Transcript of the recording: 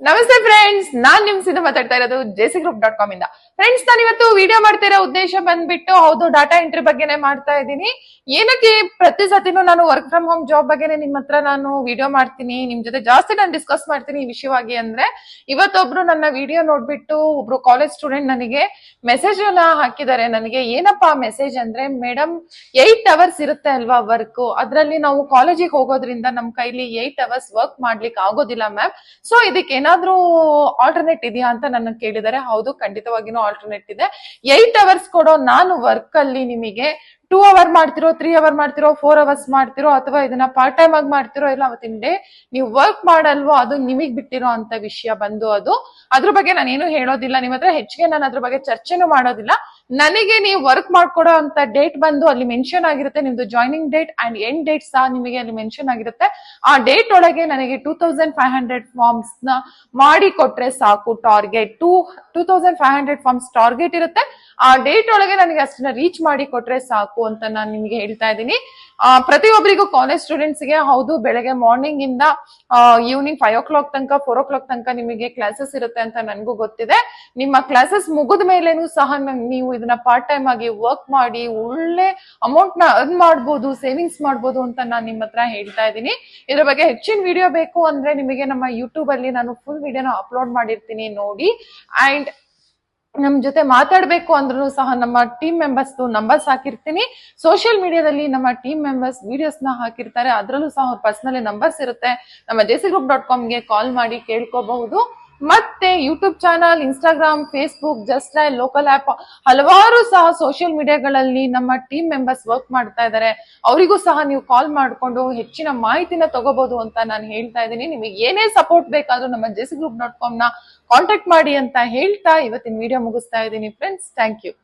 ನಮಸ್ತೆ ಫ್ರೆಂಡ್ಸ್ ನಾನ್ ನಿಮ್ ಸಿದ್ದು ಮಾತಾಡ್ತಾ ಇರೋದು ಜೆಸಿ ಗ್ರೂಪ್ ಡಾಟ್ ಕಾಮ್ ಇಂದ. ಫ್ರೆಂಡ್ಸ್ ನಾನು ಇವತ್ತು ವಿಡಿಯೋ ಮಾಡ್ತಿರೋ ಉದ್ದೇಶ ಬಂದ್ಬಿಟ್ಟು ಹೌದು ಡಾಟಾ ಎಂಟ್ರಿ ಬಗ್ಗೆನೇ ಮಾಡ್ತಾ ಇದ್ದೀನಿ. ಏನಕ್ಕೆ ಪ್ರತಿ ಸತಿನೂ ನಾನು ವರ್ಕ್ ಫ್ರಮ್ ಹೋಮ್ ಜಾಬ್ ಬಗ್ಗೆನೇ ನಿಮ್ ಹತ್ರ ನಾನು ವಿಡಿಯೋ ಮಾಡ್ತೀನಿ. ನಿಮ್ ಜೊತೆ ಜಾಸ್ತಿ ನಾನು ಡಿಸ್ಕಸ್ ಮಾಡ್ತೀನಿ ಈ ವಿಷಯವಾಗಿ ಅಂದ್ರೆ, ಇವತ್ತೊಬ್ರು ನನ್ನ ವಿಡಿಯೋ ನೋಡ್ಬಿಟ್ಟು ಒಬ್ರು ಕಾಲೇಜ್ ಸ್ಟೂಡೆಂಟ್ ನನಗೆ ಮೆಸೇಜ್ ಎಲ್ಲ ಹಾಕಿದ್ದಾರೆ. ನನಗೆ ಏನಪ್ಪಾ ಮೆಸೇಜ್ ಅಂದ್ರೆ ಮೇಡಮ್ ಏಟ್ ಅವರ್ಸ್ ಇರುತ್ತೆ ಅಲ್ವಾ ವರ್ಕ್ ಅದ್ರಲ್ಲಿ ನಾವು ಕಾಲೇಜಿಗೆ ಹೋಗೋದ್ರಿಂದ ನಮ್ ಕೈಲಿ ಏಟ್ ಅವರ್ಸ್ ವರ್ಕ್ ಮಾಡ್ಲಿಕ್ಕೆ ಆಗೋದಿಲ್ಲ ಮ್ಯಾಮ್. ಸೊ ಇದಕ್ಕೆ ಏನಾದ್ರೂ ಆಲ್ಟರ್ನೇಟ್ ಇದೆಯಾ ಅಂತ ನನ್ನ ಕೇಳಿದರೆ. ಹೌದು, ಖಂಡಿತವಾಗಿನೂ ಆಲ್ಟರ್ನೇಟ್ ಇದೆ. ಏಟ್ ಅವರ್ಸ್ ಕೊಡೋ ನಾನು ವರ್ಕ್ ಅಲ್ಲಿ ನಿಮಗೆ ಟೂ ಅವರ್ ಮಾಡ್ತಿರೋ ತ್ರೀ ಅವರ್ ಮಾಡ್ತಿರೋ ಫೋರ್ ಅವರ್ಸ್ ಮಾಡ್ತಿರೋ ಅಥವಾ ಇದನ್ನ ಪಾರ್ಟ್ ಟೈಮ್ ಆಗಿ ಮಾಡ್ತಿರೋ ಇಲ್ಲ ಅವತ್ತಿನ ಡೇ ನೀವು ವರ್ಕ್ ಮಾಡಲ್ವೋ ಅದು ನಿಮಗ್ ಬಿಟ್ಟಿರೋ ಅಂತ ವಿಷಯ ಬಂದು ಅದು. ಅದ್ರ ಬಗ್ಗೆ ನಾನೇನು ಹೇಳೋದಿಲ್ಲ. ನಿಮ್ಮ ಹತ್ರ ಹೆಚ್ಚಿಗೆ ನಾನು ಅದ್ರ ಬಗ್ಗೆ ಚರ್ಚೆನೂ ಮಾಡೋದಿಲ್ಲ. ನನಗೆ ನೀವು ವರ್ಕ್ ಮಾಡ್ಕೊಡೋ ಅಂತ ಡೇಟ್ ಬಂದು ಅಲ್ಲಿ ಮೆನ್ಷನ್ ಆಗಿರುತ್ತೆ. ನಿಮ್ದು joining date and end date ಸಹ ನಿಮಗೆ ಅಲ್ಲಿ ಮೆನ್ಷನ್ ಆಗಿರುತ್ತೆ. ಆ ಡೇಟ್ ಒಳಗೆ ನನಗೆ ಟೂ ತೌಸಂಡ್ ಫೈವ್ ಹಂಡ್ರೆಡ್ ಫಾರ್ಮ್ಸ್ನ ಮಾಡಿ ಕೊಟ್ರೆ ಸಾಕು target two two thousand five hundred forms target ಇರುತ್ತೆ. ಆ ಡೇಟ್ ಒಳಗೆ ನನಗೆ ಅಷ್ಟನ್ನ ರೀಚ್ ಮಾಡಿ ಕೊಟ್ರೆ ಸಾಕು ಅಂತ ನಾನು ನಿಮಗೆ ಹೇಳ್ತಾ ಇದ್ದೀನಿ. ಪ್ರತಿಯೊಬ್ಬರಿಗೂ ಕಾಲೇಜ್ ಸ್ಟೂಡೆಂಟ್ಸ್ಗೆ ಹೌದು, ಬೆಳಗ್ಗೆ ಮಾರ್ನಿಂಗ್ ಇಂದ ಈವ್ನಿಂಗ್ ಫೈವ್ ಓ ಕ್ಲಾಕ್ ತನಕ ಫೋರ್ ಓ ಕ್ಲಾಕ್ ತನಕ ನಿಮಗೆ ಕ್ಲಾಸಸ್ ಇರುತ್ತೆ ಅಂತ ನನಗೂ ಗೊತ್ತಿದೆ. ನಿಮ್ಮ ಕ್ಲಾಸಸ್ ಮುಗಿದ ಮೇಲೇನು ಸಹ ನೀವು ಇದನ್ನ ಪಾರ್ಟ್ ಟೈಮ್ ಆಗಿ ವರ್ಕ್ ಮಾಡಿ ಒಳ್ಳೆ ಅಮೌಂಟ್ನ ಅರ್ನ್ ಮಾಡ್ಬೋದು ಸೇವಿಂಗ್ಸ್ ಮಾಡ್ಬೋದು ಅಂತ ನಾನು ನಿಮ್ಮ ಹತ್ರ ಹೇಳ್ತಾ ಇದ್ದೀನಿ. ಇದ್ರ ಬಗ್ಗೆ ಹೆಚ್ಚಿನ ವಿಡಿಯೋ ಬೇಕು ಅಂದ್ರೆ ನಿಮಗೆ ನಮ್ಮ ಯೂಟ್ಯೂಬ್ ಅಲ್ಲಿ ನಾನು ಫುಲ್ ವಿಡಿಯೋನ ಅಪ್ಲೋಡ್ ಮಾಡಿರ್ತೀನಿ ನೋಡಿ. ಅಂಡ್ ನಮ್ ಜೊತೆ ಮಾತಾಡ್ಬೇಕು ಅಂದ್ರೂ ಸಹ ನಮ್ಮ ಟೀಮ್ ಮೆಂಬರ್ಸ್ ನಂಬರ್ಸ್ ಹಾಕಿರ್ತೀನಿ. ಸೋಷಿಯಲ್ ಮೀಡಿಯಾದಲ್ಲಿ ನಮ್ಮ ಟೀಮ್ ಮೆಂಬರ್ಸ್ ವಿಡಿಯೋಸ್ನ ಹಾಕಿರ್ತಾರೆ. ಅದ್ರಲ್ಲೂ ಸಹ ಅವ್ರ ಪರ್ಸನಲ್ ನಂಬರ್ಸ್ ಇರುತ್ತೆ. ನಮ್ಮ ಜೆಸಿ ಗ್ರೂಪ್ ಡಾಟ್ ಕಾಮ್ಗೆ ಕಾಲ್ ಮಾಡಿ ಕೇಳ್ಕೋಬಹುದು. ಮತ್ತೆ YouTube channel Instagram Facebook just like local app ಹಲವಾರು ಸಹ ಸೋಷಿಯಲ್ ಮೀಡಿಯಾಗಳಲ್ಲಿ ನಮ್ಮ ಟೀಮ್ ಮೆಂಬರ್ಸ್ ವರ್ಕ್ ಮಾಡ್ತಾ ಇದ್ದಾರೆ. ಅವರಿಗೂ ಸಹ ನೀವು ಕಾಲ್ ಮಾಡಿಕೊಂಡು ಹೆಚ್ಚಿನ ಮಾಹಿತಿನ ತಗೋಬಹುದು ಅಂತ ನಾನು ಹೇಳ್ತಾ ಇದ್ದೀನಿ. ನಿಮಗೆ ಏನೇ ಸಪೋರ್ಟ್ ಬೇಕಾದ್ರೂ ನಮ್ಮ ಜೆಸಿ ಗ್ರೂಪ್ ಡಾಟ್ ಕಾಮ್ನ ಕಾಂಟ್ಯಾಕ್ಟ್ ಮಾಡಿ ಅಂತ ಹೇಳ್ತಾ ಇವತ್ತಿನ ವಿಡಿಯೋ ಮುಗಿಸ್ತಾ ಇದ್ದೀನಿ. Friends thank you